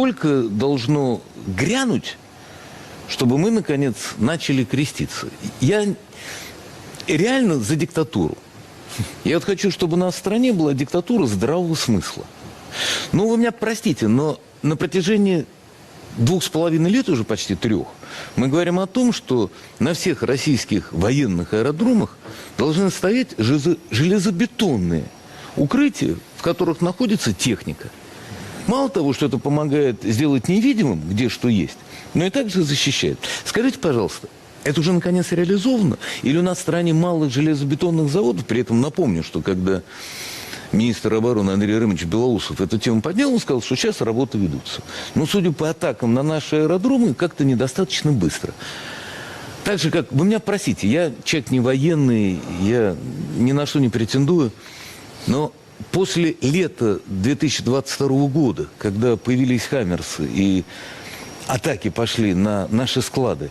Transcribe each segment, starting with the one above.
сколько должно грянуть, чтобы мы, наконец, начали креститься? Я реально за диктатуру. Я вот хочу, чтобы у нас в стране была диктатура здравого смысла. Ну, вы меня простите, но на протяжении двух с половиной лет, уже почти трех, мы говорим о том, что на всех российских военных аэродромах должны стоять железо- железобетонные укрытия, в которых находится техника. Мало того, что это помогает сделать невидимым, где что есть, но и также защищает. Скажите, пожалуйста, это уже наконец реализовано? Или у нас в стране мало железобетонных заводов? При этом напомню, что когда министр обороны Андрей Рымович Белоусов эту тему поднял, он сказал, что сейчас работы ведутся. Но судя по атакам на наши аэродромы, как-то недостаточно быстро. Так же, как вы меня просите, я человек не военный, я ни на что не претендую, но после лета 2022 года, когда появились хаммерсы и атаки пошли на наши склады,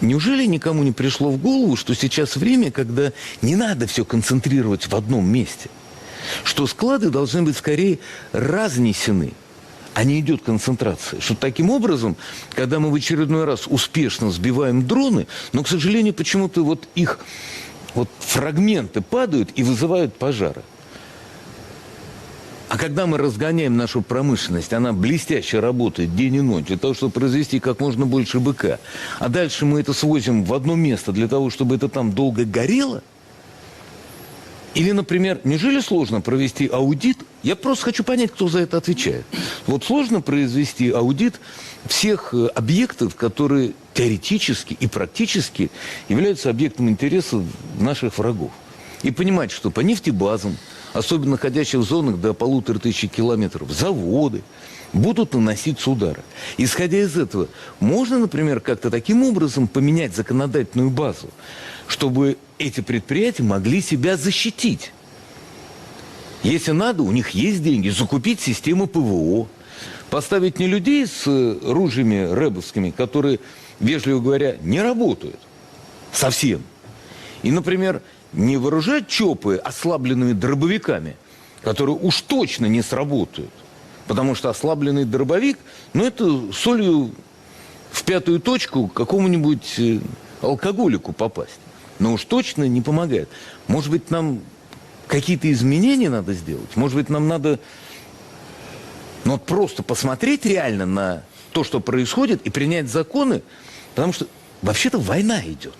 неужели никому не пришло в голову, что сейчас время, когда не надо все концентрировать в одном месте? Что склады должны быть скорее разнесены, а не идет концентрация. Что таким образом, когда мы в очередной раз успешно сбиваем дроны, но, к сожалению, почему-то вот их вот фрагменты падают и вызывают пожары. А когда мы разгоняем нашу промышленность, она блестяще работает день и ночь для того, чтобы произвести как можно больше быка, а дальше мы это свозим в одно место для того, чтобы это там долго горело, или, например, неужели сложно провести аудит? Я просто хочу понять, кто за это отвечает. Вот сложно произвести аудит всех э, объектов, которые теоретически и практически являются объектом интереса наших врагов. И понимать, что по нефтебазам, особенно находящих в зонах до полутора тысяч километров, заводы будут наноситься удары. Исходя из этого, можно, например, как-то таким образом поменять законодательную базу, чтобы эти предприятия могли себя защитить. Если надо, у них есть деньги, закупить систему ПВО, поставить не людей с э, ружьями рэбовскими, которые, вежливо говоря, не работают совсем. И, например, не вооружать ЧОПы ослабленными дробовиками, которые уж точно не сработают. Потому что ослабленный дробовик, ну это солью в пятую точку какому-нибудь э, алкоголику попасть. Но уж точно не помогает. Может быть, нам какие-то изменения надо сделать? Может быть, нам надо ну, вот просто посмотреть реально на то, что происходит, и принять законы, потому что вообще-то война идет.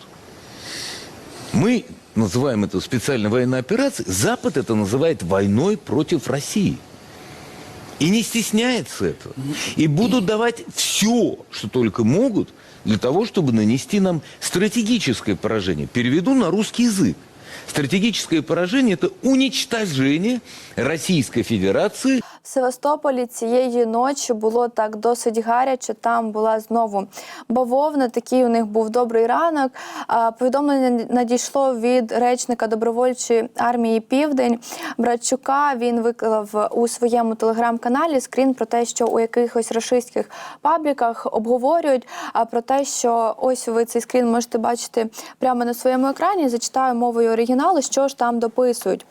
Мы называем это специальной военной операцией, Запад это называет войной против России. И не стесняется этого. И будут давать все, что только могут, для того, чтобы нанести нам стратегическое поражение. Переведу на русский язык. Стратегическое поражение – это уничтожение Российской Федерации в Севастополі цієї ночі було так досить гаряче. Там була знову бавовна. Такий у них був добрий ранок. Повідомлення надійшло від речника добровольчої армії Південь Братчука. Він виклав у своєму телеграм-каналі скрін про те, що у якихось рашистських пабліках обговорюють про те, що ось ви цей скрін можете бачити прямо на своєму екрані. Зачитаю мовою оригіналу, що ж там дописують.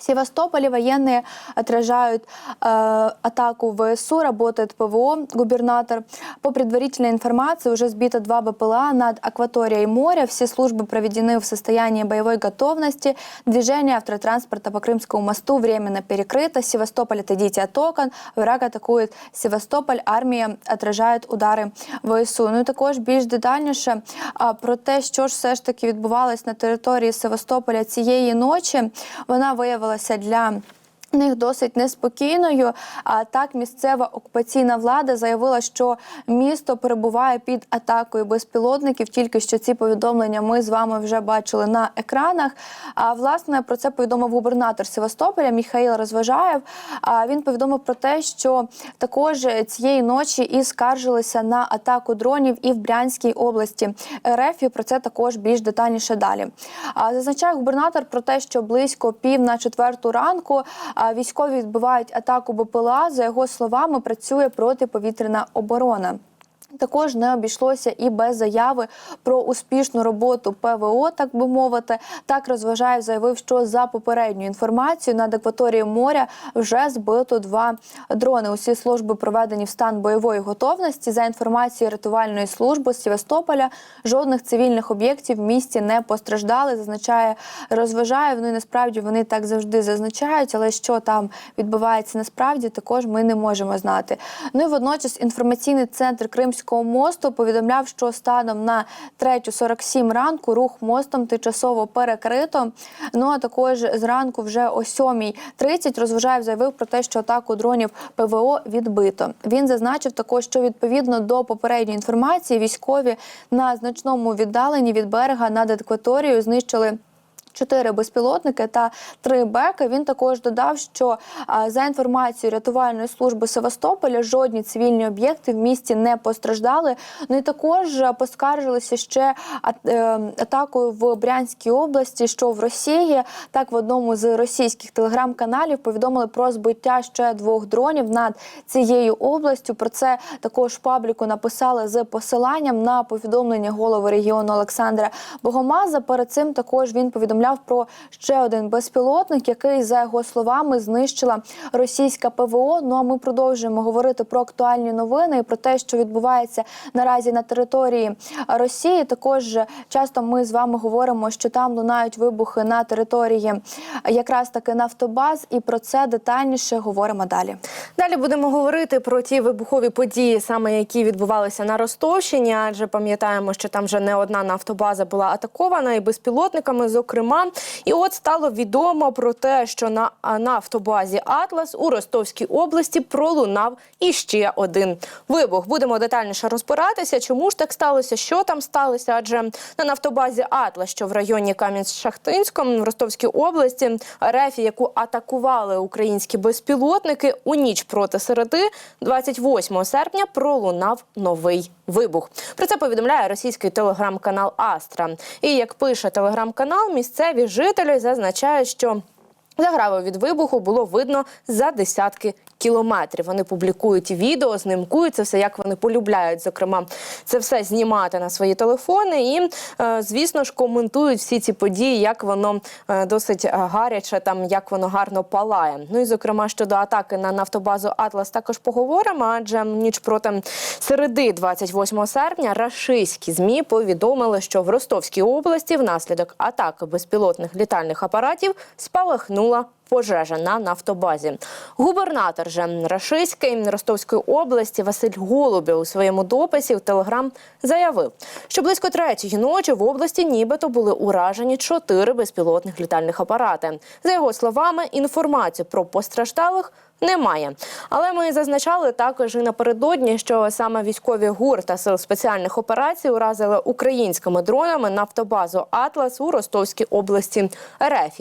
В Севастополе военные отражают э, атаку ВСУ, работает ПВО, губернатор. По предварительной информации уже сбито два БПЛА над акваторией моря. Все службы проведены в состоянии боевой готовности. Движение автотранспорта по Крымскому мосту временно перекрыто. Севастополь отойдите от окон. Враг атакует Севастополь. Армія отражает удари ВСУ. Ну і також більш детальніше а, про те, що ж все ж таки відбувалось на території Севастополя цієї ночі. Вона виявилася для них досить неспокійною. А так місцева окупаційна влада заявила, що місто перебуває під атакою безпілотників. Тільки що ці повідомлення ми з вами вже бачили на екранах. А власне про це повідомив губернатор Севастополя Міхаїл Розважаєв. А він повідомив про те, що також цієї ночі і скаржилися на атаку дронів і в Брянській області РФ. І про це також більш детальніше далі. А зазначає губернатор про те, що близько пів на четверту ранку військові відбивають атаку БПЛА. За його словами, працює протиповітряна оборона. Також не обійшлося і без заяви про успішну роботу ПВО, так би мовити. Так розважаєв заявив, що за попередньою інформацією над акваторією моря вже збито два дрони. Усі служби проведені в стан бойової готовності. За інформацією рятувальної служби з жодних цивільних об'єктів в місті не постраждали. Зазначає, розважає. Вони насправді вони так завжди зазначають, але що там відбувається насправді, також ми не можемо знати. Ну і водночас інформаційний центр Кримського мосту повідомляв, що станом на 3.47 ранку рух мостом тимчасово перекрито. Ну а також зранку вже о 7.30 розважаєв заявив про те, що атаку дронів ПВО відбито. Він зазначив також, що відповідно до попередньої інформації військові на значному віддаленні від берега над акваторією знищили. Чотири безпілотники та три беки. Він також додав, що за інформацією рятувальної служби Севастополя жодні цивільні об'єкти в місті не постраждали. Ну і також поскаржилися ще е, атакою в Брянській області, що в Росії так в одному з російських телеграм-каналів повідомили про збиття ще двох дронів над цією областю. Про це також пабліку написали з посиланням на повідомлення голови регіону Олександра Богомаза. Перед цим також він повідомляв про ще один безпілотник, який за його словами знищила російська ПВО. Ну а ми продовжуємо говорити про актуальні новини і про те, що відбувається наразі на території Росії. Також часто ми з вами говоримо, що там лунають вибухи на території якраз таки нафтобаз, і про це детальніше говоримо далі. Далі будемо говорити про ті вибухові події, саме які відбувалися на Ростовщині, адже пам'ятаємо, що там вже не одна нафтобаза була атакована і безпілотниками, зокрема. І от стало відомо про те, що на нафтобазі Атлас у Ростовській області пролунав іще один вибух. Будемо детальніше розбиратися, чому ж так сталося, що там сталося. Адже на нафтобазі Атлас, що в районі Кам'янськ-Шахтинському в Ростовській області, РФ, яку атакували українські безпілотники, у ніч проти середи, 28 серпня, пролунав новий вибух. Про це повідомляє російський телеграм-канал Астра. І як пише телеграм-канал, місцеві жителі зазначають, що Заграву від вибуху було видно за десятки кілометрів. Вони публікують відео, знімкують це все, як вони полюбляють, зокрема, це все знімати на свої телефони. І, е, звісно ж, коментують всі ці події, як воно е, досить е, гаряче, там як воно гарно палає. Ну і зокрема щодо атаки на нафтобазу Атлас також поговоримо. Адже ніч проти середи, 28 серпня, рашистські змі повідомили, що в Ростовській області внаслідок атаки безпілотних літальних апаратів спалахнула пожежа на нафтобазі. Губернатор же Рашиської Ростовської області Василь Голубів у своєму дописі в Телеграм заявив, що близько третьої ночі в області нібито були уражені чотири безпілотних літальних апарати. За його словами, інформацію про постраждалих. Немає, але ми зазначали також і напередодні, що саме військові ГУР та сил спеціальних операцій уразили українськими дронами нафтобазу Атлас у Ростовській області РФ.